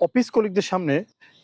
Office কলিগদের সামনে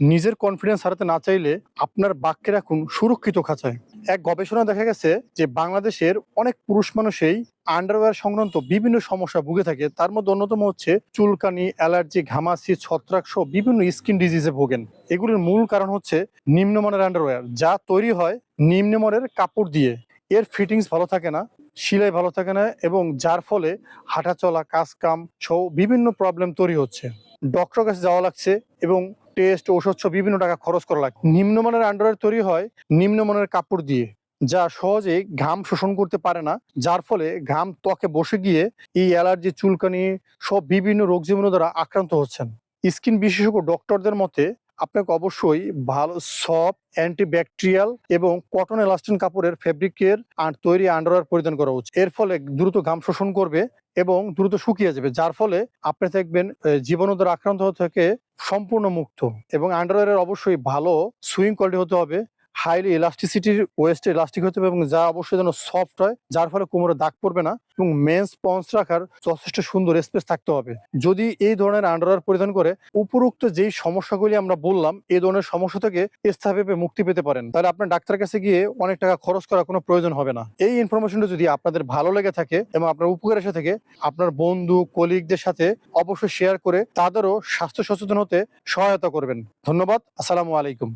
নিজের কনফিডেন্স হারাতে না চাইলে আপনার বাক্যে রাখুন সুরক্ষিত খাঁচায়। এক গবেষণা দেখা গেছে যে, বাংলাদেশের অনেক পুরুষ মানুষই আন্ডারওয়্যার সংক্রান্ত বিভিন্ন সমস্যা ভুগে থাকে। তার মধ্যে অন্যতম হচ্ছে চুলকানি অ্যালার্জি ঘামাসি ছত্রাক সহ বিভিন্ন স্কিন ডিজিজে ভোগেন। এগুলির মূল কারণ হচ্ছে নিম্নমানের আন্ডারওয়্যার যা তৈরি হয় নিম্নমানের কাপড় দিয়ে। এর ফিটিংস ভালো থাকে না, সিলাই ভালো থাকে না এবং যার ফলে হাঁটা চলা কাজ কাম সহ বিভিন্ন প্রবলেম তৈরি হচ্ছে। ডক্টর কাছে যাওয়া লাগছে এবং টেস্ট ওষুধ বিভিন্ন টাকা খরচ করা লাগে নিম্নমানের আন্ডারওয়্যার তৈরি হয় নিম্নমানের কাপড় দিয়ে, যা সহজে ঘাম শোষণ করতে পারে না, যার ফলে ঘাম ত্বকে বসে গিয়ে এই অ্যালার্জি চুলকানি সব বিভিন্ন রোগ জীবাণু দ্বারা আক্রান্ত হচ্ছেন। স্কিন বিশেষজ্ঞ ডক্টরদের মতে আপনাকে অবশ্যই ভালো সফট অ্যান্টিব্যাকটেরিয়াল এবং কটন এলাস্টিন কাপড়ের ফেব্রিকের আর তৈরি আন্ডারওয়্যার পরিধান করা উচিত। এর ফলে দ্রুত ঘাম শোষণ করবে এবং দ্রুত শুকিয়ে যাবে, যার ফলে আপনি দেখবেন জীবাণুদের আক্রান্ত থেকে সম্পূর্ণ মুক্ত এবং আন্ডারওয়্যারের অবশ্যই ভালো সুইং কোয়ালিটি হতে হবে। হাইলি ইলাস্টিসিটির ওয়েস্ট ইলাস্টিক হতে হবে এবং যা অবশ্যই যেন সফট হয়, যার ফলে কোমরে দাগ পড়বে না এবং মেন স্পঞ্জ রাখার যথেষ্ট সুন্দর স্পেস থাকতে হবে। যদি এই ধরনের আন্ডারওয়্যার পরিধান করে, উপরোক্ত যেই সমস্যাগুলি আমরা বললাম এই ধরনের সমস্যা থেকে স্থায়ীভাবে মুক্তি পেতে পারেন। তাহলে আপনার ডাক্তারের কাছে গিয়ে অনেক টাকা খরচ করার কোনো প্রয়োজন হবে না। এই ইনফরমেশনটা যদি আপনাদের ভালো লেগে থাকে এবং আপনার উপকার এসে থাকে, আপনার বন্ধু কলিগদের সাথে অবশ্যই শেয়ার করে তাদেরও স্বাস্থ্য সচেতন হতে সহায়তা করবেন। ধন্যবাদ, আসসালামু আলাইকুম।